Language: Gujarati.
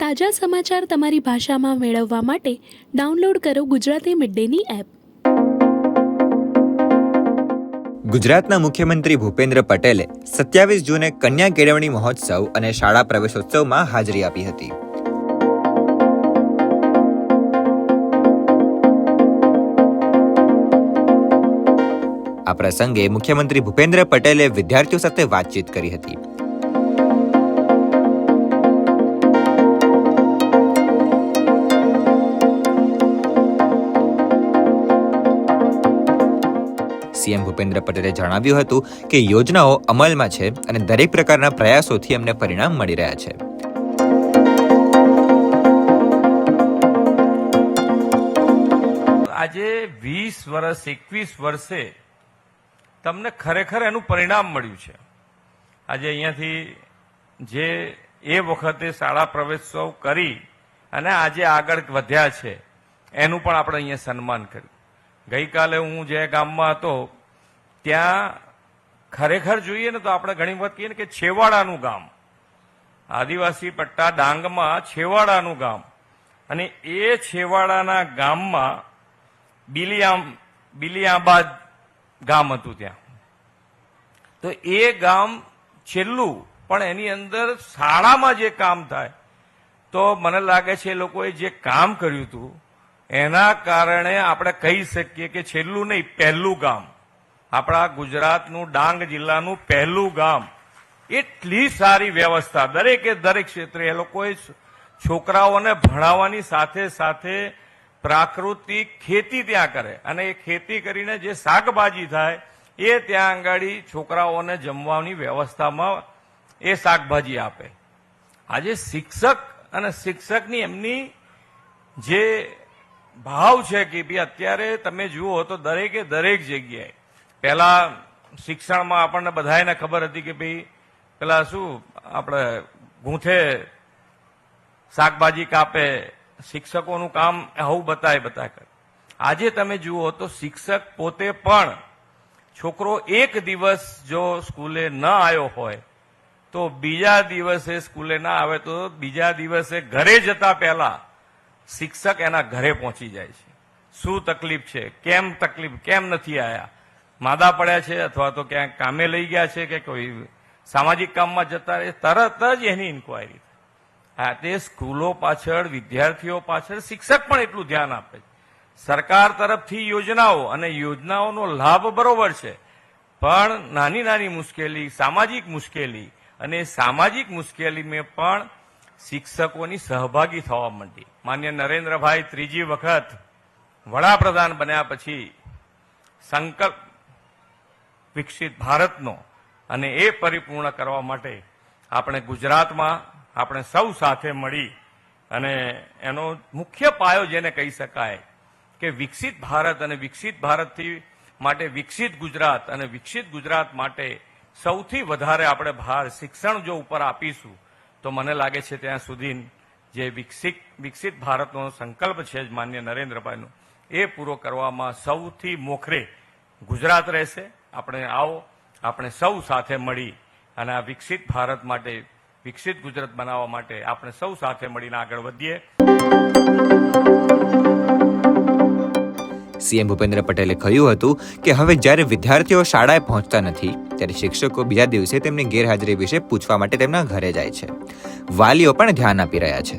તાજા સમાચાર તમારી ભાષામાં મેળવવા માટે ડાઉનલોડ કરો ગુજરાતી મિડડેની એપ. ગુજરાતના મુખ્યમંત્રી ભૂપેન્દ્ર પટેલે સત્યાવીસ જૂને કન્યા કેળવણી મહોત્સવ અને શાળા પ્રવેશોત્સવમાં હાજરી આપી હતી. આ પ્રસંગે મુખ્યમંત્રી ભૂપેન્દ્ર પટેલે વિદ્યાર્થીઓ સાથે વાતચીત કરી હતી. સીએમ ભૂપેન્દ્ર પટેલે જણાવ્યું હતું કે યોજનાઓ અમલમાં છે અને દરેક પ્રકારના પ્રયાસોથી અમને પરિણામ મળી રહ્યા છે. આજે વીસ વર્ષ, એકવીસ વર્ષે તમને ખરેખર એનું પરિણામ મળ્યું છે. આજે અહીંયાથી જે એ વખતે શાળા પ્રવેશોત્સવ કરી અને આજે આગળ વધ્યા છે, એનું પણ આપણે અહીંયા સન્માન કર્યું. ગઈકાલે હું જે ગામમાં હતો ત્યાં ખરેખર જોઈએ ને તો આપણે ઘણી વખત કહીએ ને કે છેવાડાનું ગામ. આદિવાસી પટ્ટા ડાંગમાં છેવાડાનું ગામ. અને એ છેવાડાના ગામમાં બિલિયામ, બિલિયાબાદ ગામ હતું ત્યાં. તો એ ગામ છેલ્લું, પણ એની અંદર શાળામાં જે કામ થાય, તો મને લાગે છે એ લોકોએ જે કામ કર્યું હતું, એના કારણે આપણે કહી શકીએ કે છેલ્લું નહીં, પહેલું ગામ. આપણા ગુજરાતનું ડાંગ જિલ્લાનું પહેલું ગામ. એટલી સારી વ્યવસ્થા. દરેકે દરેક ક્ષેત્રે એ લોકોએ છોકરાઓને ભણાવવાની સાથે સાથે પ્રાકૃતિક ખેતી ત્યાં કરે. અને એ ખેતી કરીને જે શાકભાજી થાય, એ ત્યાં આંગળી છોકરાઓને જમવાની વ્યવસ્થામાં એ શાકભાજી આપે. આજે શિક્ષક અને શિક્ષકની એમની જે ભાવ છે કે ભાઈ અત્યારે તમે જુઓ તો દરેકે દરેક જગ્યાએ પહેલા શિક્ષણમાં આપણને બધાને ખબર હતી કે ભાઈ, પેલા શું, આપણે ગૂંથે શાકભાજી કાપે, શિક્ષકોનું કામ આવું બતાય બતાય કરે. આજે તમે જુઓ તો શિક્ષક પોતે પણ છોકરો એક દિવસ જો સ્કૂલે ન આવ્યો હોય, તો બીજા દિવસે સ્કૂલે ના આવે તો બીજા દિવસે ઘરે જતા પહેલા શિક્ષક એના ઘરે પહોંચી જાય છે. શું તકલીફ છે? કેમ તકલીફ? કેમ નથી આયા? માદા પડ્યા છે અથવા તો ક્યાંક કામે લઈ ગયા છે કે કોઈ સામાજિક કામમાં જતા રહે, તરત જ એની ઇન્કવાયરી આ તે સ્કૂલો પાછળ, વિદ્યાર્થીઓ પાછળ શિક્ષક પણ એટલું ધ્યાન આપે છે. સરકાર તરફથી યોજનાઓ અને યોજનાઓનો લાભ બરોબર છે. પણ નાની નાની મુશ્કેલી, સામાજિક મુશ્કેલી અને સામાજિક મુશ્કેલીમાં પણ શિક્ષકોની સહભાગી થવા માંડી. માન્ય નરેન્દ્રભાઈ ત્રીજી વખત વડાપ્રધાન બન્યા પછી સંકલ્પ વિકસિત ભારતનો અને એ પરિપૂર્ણ કરવા માટે આપણે ગુજરાતમાં આપણે સૌ સાથે મળી અને એનો મુખ્ય પાયો જેને કહી શકાય કે વિકસિત ભારત અને વિકસિત ભારતથી માટે વિકસિત ગુજરાત અને વિકસિત ગુજરાત માટે સૌથી વધારે આપણે ભાર શિક્ષણ જો ઉપર આપીશું, તો મને લાગે છે ત્યાં સુધી જે વિકસિત વિકસિત ભારતનો સંકલ્પ છે જ માન્ય નરેન્દ્રભાઈનો, એ પૂરો કરવામાં સૌથી મોખરે ગુજરાત રહેશે. આપણે આવો, આપણે સૌ સાથે મળી અને આ વિકસિત ભારત માટે, વિકસિત ગુજરાત બનાવવા માટે આપણે સૌ સાથે મળીને આગળ વધીએ. સીએમ ભૂપેન્દ્ર પટેલે કહ્યું હતું કે હવે જ્યારે વિદ્યાર્થીઓ શાળાએ પહોંચતા નથી, ત્યારે શિક્ષકો બીજા દિવસે તેમની ગેરહાજરી વિશે પૂછવા માટે તેમના ઘરે જાય છે. વાલીઓ પણ ધ્યાન આપી રહ્યા છે.